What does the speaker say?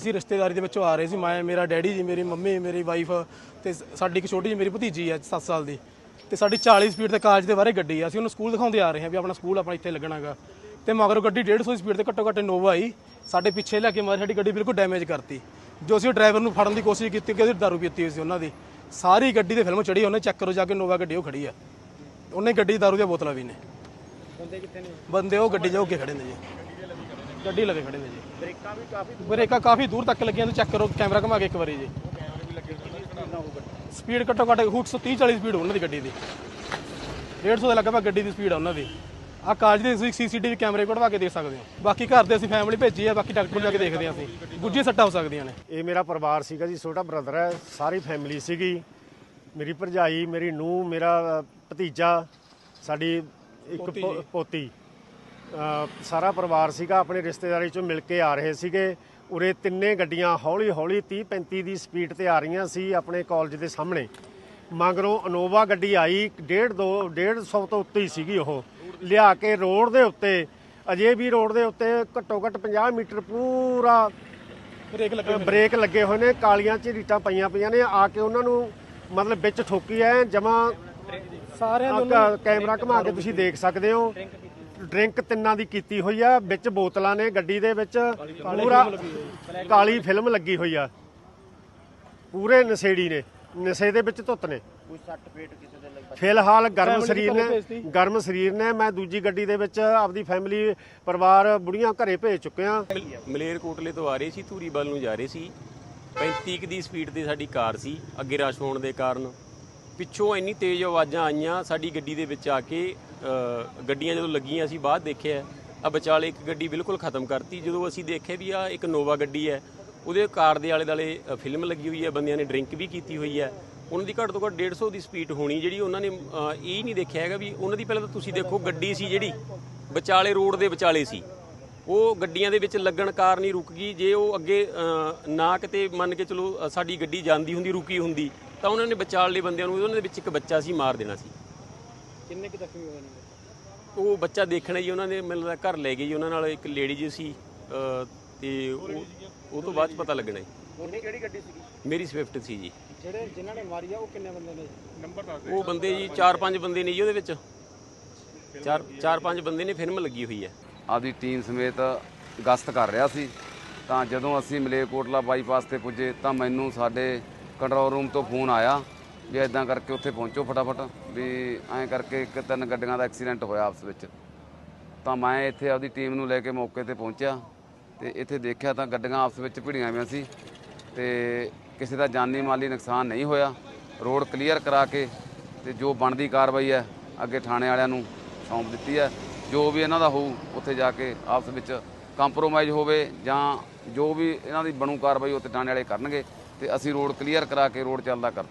ਅਸੀਂ ਰਿਸ਼ਤੇਦਾਰੀ ਦੇ ਵਿੱਚੋਂ ਆ ਰਹੇ ਸੀ। ਮੈਂ ਮੇਰਾ ਡੈਡੀ ਜੀ ਮੇਰੀ ਮੰਮੀ ਮੇਰੀ ਵਾਈਫ ਤੇ ਸਾਡੀ ਇੱਕ ਛੋਟੀ ਜਿਹੀ ਮੇਰੀ ਭਤੀਜੀ ਹੈ 7 ਸਾਲ ਦੀ ਤੇ ਸਾਡੀ 40 ਸਪੀਡ ਤੇ ਕਾਜ ਦੇ ਬਾਰੇ ਗੱਡੀ ਆ। ਅਸੀਂ ਉਹਨੂੰ ਸਕੂਲ ਦਿਖਾਉਂਦੇ ਆ ਰਹੇ ਹਾਂ ਵੀ ਆਪਣਾ ਸਕੂਲ ਆਪਣਾ ਇੱਥੇ ਲੱਗਣਾਗਾ ਤੇ ਮਗਰੋਂ ਗੱਡੀ 150 ਸਪੀਡ ਤੇ ਘੱਟੋ ਘੱਟ ਨੋਵਾ ਆਈ। ਸਾਡੇ ਪਿੱਛੇ ਲੈ ਕੇ ਮਾਰੀ ਸਾਡੀ ਗੱਡੀ ਬਿਲਕੁਲ ਡੈਮੇਜ ਕਰਤੀ। ਜੋ ਅਸੀਂ ਡਰਾਈਵਰ ਨੂੰ ਫੜਨ ਦੀ ਕੋਸ਼ਿਸ਼ ਕੀਤੀ ਕਿ ਉਹਦੀ ਦਾਰੂ ਪੀਤੀ ਹੋਈ ਸੀ ਉਹਨਾਂ ਦੀ। ਸਾਰੀ ਗੱਡੀ ਦੇ ਫਿਲਮ ਚੜੀ ਉਹਨੇ ਚੈੱਕ ਕਰੋ ਜਾ ਕੇ ਨੋਵਾ ਗੱਡੀ ਉਹ ਖੜੀ ਆ। ਉਹਨੇ ਗੱਡੀ ਦਾਰੂ ਦੀਆਂ ਬੋਤਲਾਂ ਵੀ ਨੇ। ਬੰਦੇ ਕਿੱਥੇ ਨੇ? ਬੰਦੇ ਉਹ ਗੱਡੀ 'ਚ ਹੋ ਕੇ ਖੜੇ ਨੇ ਜੀ। ਗੱਡੀ ਲਵੇ ਖੜੇ ਨੇ ਜੀ। ਬ੍ਰੇਕਾਂ ਵੀ ਕਾਫੀ ਬ੍ਰੇਕਾਂ ਕਾਫੀ ਦੂਰ ਤੱਕ ਲੱਗੀਆਂ ਤੁਸੀਂ ਚੈੱਕ ਕਰੋ ਕੈਮਰਾ ਘੁਮਾ ਕੇ ਇੱਕ ਵਾਰੀ ਜੀ। ਸਪੀਡ ਘੱਟੋ ਘੱਟ ਹੁੱਟ 130 40 ਸਪੀਡ ਉਹਨਾਂ ਦੀ ਗੱਡੀ ਦੀ। 150 ਦੇ ਲਗਭਗ ਗੱਡੀ ਦੀ ਸਪੀਡ ਆ ਉਹਨਾਂ ਦੀ। ਆ ਕਾਜ ਦੇ ਤੁਸੀਂ ਸੀਸੀਟੀਵੀ ਕੈਮਰੇ ਕਢਵਾ ਕੇ ਦੇਖ ਸਕਦੇ ਹੋ। ਬਾਕੀ ਘਰ ਦੇ ਅਸੀਂ ਫੈਮਿਲੀ ਭੇਜੀ ਆ ਬਾਕੀ ਡਾਕਟਰ ਕੋਲ ਜਾ ਕੇ ਦੇਖਦੇ ਹਾਂ ਅਸੀਂ। ਗੁੱਝੀ ਸੱਟਾਂ ਹੋ ਸਕਦੀਆਂ ਨੇ। ਇਹ ਮੇਰਾ ਪਰਿਵਾਰ ਸੀਗਾ ਜੀ ਛੋਟਾ ਬ੍ਰਦਰ ਹੈ ਸਾਰੀ ਫੈਮਿਲੀ ਸੀਗੀ। ਮੇਰੀ ਭਰਜਾਈ ਮੇਰੀ ਨੂੰਹ ਮੇਰਾ ਭਤੀਜਾ ਸਾਡੀ ਇੱਕ ਪੋਤੀ। ਸਾਰਾ ਪਰਿਵਾਰ ਸੀਗਾ ਆਪਣੇ ਰਿਸ਼ਤੇਦਾਰੀ ਚੋਂ ਮਿਲ ਕੇ ਆ ਰਹੇ ਸੀਗੇ। ਉਰੇ ਤਿੰਨੇ ਗੱਡੀਆਂ ਹੌਲੀ ਹੌਲੀ 30 35 ਦੀ ਸਪੀਡ ਤੇ ਆ ਰਹੀਆਂ ਸੀ ਆਪਣੇ ਕਾਲਜ ਦੇ ਸਾਹਮਣੇ। ਮਗਰੋਂ ਇਨੋਵਾ ਗੱਡੀ ਆਈ 1.5 2 150 ਤੋਂ ਉੱਤੇ ਹੀ ਸੀਗੀ ਉਹ। ਲਿਆ ਕੇ ਰੋਡ ਦੇ ਉੱਤੇ ਅਜੇ ਵੀ ਰੋਡ ਦੇ ਉੱਤੇ ਘੱਟੋ ਘੱਟ 50 ਮੀਟਰ ਪੂਰਾ ਬ੍ਰੇਕ ਲੱਗੇ ਬ੍ਰੇਕ ਲੱਗੇ ਹੋਏ ਨੇ ਕਾਲੀਆਂ ਝਰੀਟਾਂ ਪਈਆਂ ਪਈਆਂ ਨੇ। ਆ ਕੇ ਉਹਨਾਂ ਨੂੰ ਮਤਲਬ ਵਿੱਚ ਠੋਕੀ ਐ ਜਮਾ ਸਾਰਿਆਂ ਕੈਮਰਾ ਘੁਮਾ ਕੇ ਤੁਸੀਂ ਦੇਖ ਸਕਦੇ ਹੋ। ਡਰਿੰਕ ਤਿੰਨਾਂ ਦੀ ਕੀਤੀ ਹੋਈ ਆ ਵਿੱਚ ਬੋਤਲਾਂ ਨੇ ਗੱਡੀ ਦੇ ਵਿੱਚ ਪੂਰਾ ਕਾਲੀ ਫਿਲਮ ਲੱਗੀ ਹੋਈ ਆ। ਪੂਰੇ ਨਸ਼ੇੜੀ ਨੇ ਨਸ਼ੇ ਦੇ ਵਿੱਚ ਧੁੱਤ ਨੇ। ਕੋਈ ਸੱਟ ਪੇਟ ਕਿਸੇ ਦੇ ਲੱਗ ਫਿਲਹਾਲ ਗਰਮ ਸਰੀਰ ਨੇ। ਗਰਮ ਸਰੀਰ ਨੇ ਮੈਂ ਦੂਜੀ ਗੱਡੀ ਦੇ ਵਿੱਚ ਆਪਦੀ ਫੈਮਿਲੀ ਪਰਿਵਾਰ ਬੁੜੀਆਂ ਘਰੇ ਭੇਜ ਚੁੱਕਿਆ ਮਲੇਰਕੋਟਲੇ ਤੋਂ ਆ ਰਹੇ ਸੀ ਧੂਰੀ ਵੱਲ ਨੂੰ ਜਾ ਰਹੇ ਸੀ। 35 ਕੁ ਦੀ ਸਪੀਡ ਤੇ ਸਾਡੀ ਕਾਰ ਸੀ ਅੱਗੇ ਰਸ਼ ਹੋਣ ਦੇ ਕਾਰਨ। ਪਿੱਛੋਂ ਇੰਨੀ ਤੇਜ਼ ਆਵਾਜ਼ਾਂ ਆਈਆਂ ਸਾਡੀ ਗੱਡੀ ਦੇ ਵਿੱਚ ਆ ਕੇ ਗੱਡੀਆਂ ਜਦੋਂ ਲੱਗੀਆਂ ਅਸੀਂ ਬਾਅਦ ਦੇਖਿਆ ਆ ਵਿਚਾਲੇ ਇੱਕ ਗੱਡੀ ਬਿਲਕੁਲ ਖਤਮ ਕਰਤੀ। ਜਦੋਂ ਅਸੀਂ ਦੇਖਿਆ ਵੀ ਆ ਇੱਕ ਨੋਵਾ ਗੱਡੀ ਹੈ, ਉਹਦੇ ਕਾਰ ਦੇ ਆਲੇ ਦੁਆਲੇ ਫਿਲਮ ਲੱਗੀ ਹੋਈ ਹੈ, ਬੰਦਿਆਂ ਨੇ ਡਰਿੰਕ ਵੀ ਕੀਤੀ ਹੋਈ ਹੈ। ਉਹਨਾਂ ਦੀ ਘੱਟ ਤੋਂ ਘੱਟ 150 ਦੀ ਸਪੀਡ ਹੋਣੀ ਜਿਹੜੀ ਉਹਨਾਂ ਨੇ ਇਹ ਨਹੀਂ ਦੇਖਿਆ ਹੈਗਾ ਵੀ ਉਹਨਾਂ ਦੀ ਪਹਿਲਾਂ ਤਾਂ ਤੁਸੀਂ ਦੇਖੋ ਗੱਡੀ ਸੀ ਜਿਹੜੀ, ਵਿਚਾਲੇ ਰੋਡ ਦੇ ਵਿਚਾਲੇ ਸੀ। ਉਹ ਗੱਡੀਆਂ ਦੇ ਵਿੱਚ ਲੱਗਣ ਕਾਰਨ ਹੀ ਰੁਕ ਗਈ। ਜੇ ਉਹ ਅੱਗੇ ਨਾ ਕਿਤੇ ਮੰਨ ਕੇ ਚਲੋ ਸਾਡੀ ਗੱਡੀ ਜਾਂਦੀ ਹੁੰਦੀ, ਰੁਕੀ ਹੁੰਦੀ ਤਾਂ ਉਹਨਾਂ ਨੇ ਵਿਚਾਲੇ ਬੰਦਿਆਂ ਨੂੰ ਉਹਨਾਂ ਦੇ ਵਿੱਚ ਇੱਕ ਬੱਚਾ ਸੀ ਮਾਰ ਦੇਣਾ ਸੀ। ਕਿੰਨੇ ਕਿ ਜ਼ਖਮੀ ਹੋਏ ਨੇ ਉਹ ਬੱਚਾ ਦੇਖਣਾ ਜੀ ਉਹਨਾਂ ਨੇ ਮੈਨੂੰ ਲੱਗਦਾ ਘਰ ਲੈ ਗਏ ਜੀ ਉਹਨਾਂ ਨਾਲ ਇੱਕ ਲੇਡੀ ਜੀ ਸੀ ਅ, ਤੇ ਉਹ ਉਹ ਤੋਂ ਬਾਅਦ 'ਚ ਪਤਾ ਲੱਗਣਾ ਜੀ। ਉਹਨੇ ਕਿਹੜੀ ਗੱਡੀ ਸੀਗੀ? ਮੇਰੀ ਸਵਿਫਟ ਸੀ ਜੀ। ਜਿਹੜੇ ਜਿਨ੍ਹਾਂ ਨੇ ਮਾਰੀ ਆ ਉਹ ਕਿੰਨੇ ਬੰਦੇ ਨੇ ਨੰਬਰ ਉਹ ਬੰਦੇ ਜੀ 4-5 ਬੰਦੇ ਨੇ ਜੀ ਉਹਦੇ ਵਿੱਚ। ਚਾਰ ਚਾਰ ਪੰਜ ਬੰਦੇ ਨੇ ਫਿਲਮ ਲੱਗੀ ਹੋਈ ਹੈ। ਆਪਦੀ ਟੀਮ ਸਮੇਤ ਗਸ਼ਤ ਕਰ ਰਿਹਾ ਸੀ। ਤਾਂ ਜਦੋਂ ਅਸੀਂ ਮਲੇਰਕੋਟਲਾ ਬਾਈਪਾਸ ਤੇ ਪੁੱਜੇ ਤਾਂ ਮੈਨੂੰ ਸਾਡੇ ਕੰਟਰੋਲ ਰੂਮ ਤੋਂ ਫੋਨ ਆਇਆ ਵੀ ਇਦਾਂ ਕਰਕੇ ਉੱਥੇ ਪਹੁੰਚੋ ਫਟਾਫਟ, ਵੀ ਐਂ ਕਰਕੇ ਇੱਕ ਤਿੰਨ ਗੱਡੀਆਂ ਦਾ ਐਕਸੀਡੈਂਟ ਹੋਇਆ ਆਪਸ ਵਿੱਚ। ਤਾਂ ਮੈਂ ਇੱਥੇ ਆਪਦੀ ਟੀਮ ਨੂੰ ਲੈ ਕੇ ਮੌਕੇ ਤੇ ਪਹੁੰਚਿਆ ਤੇ ਇੱਥੇ ਦੇਖਿਆ ਤਾਂ ਗੱਡੀਆਂ ਆਪਸ ਵਿੱਚ ਭਿੜੀਆਂ ਹੋਈਆਂ ਸੀ ਤੇ ਕਿਸੇ ਦਾ ਜਾਨੀ ਮਾਲੀ ਨੁਕਸਾਨ ਨਹੀਂ ਹੋਇਆ। ਰੋਡ ਕਲੀਅਰ ਕਰਾ ਕੇ ਤੇ ਜੋ ਬਣਦੀ ਕਾਰਵਾਈ ਹੈ, ਅੱਗੇ ਥਾਣੇ ਵਾਲਿਆਂ ਨੂੰ ਸੌਂਪ ਦਿੱਤੀ ਹੈ। ਜੋ ਵੀ ਇਹਨਾਂ ਦਾ ਹੋਊ, ਉੱਥੇ ਜਾ ਕੇ ਆਪਸ ਵਿੱਚ ਕੰਪਰੋਮਾਈਜ਼ ਹੋਵੇ ਜਾਂ ਜੋ ਵੀ ਇਹਨਾਂ ਦੀ ਬਣੂ ਕਾਰਵਾਈ ਉੱਥੇ ਥਾਣੇ ਵਾਲੇ ਕਰਨਗੇ। ਤੇ ਅਸੀਂ ਰੋਡ ਕਲੀਅਰ ਕਰਾ ਕੇ ਰੋਡ ਚੱਲਦਾ ਕਰਤਾ।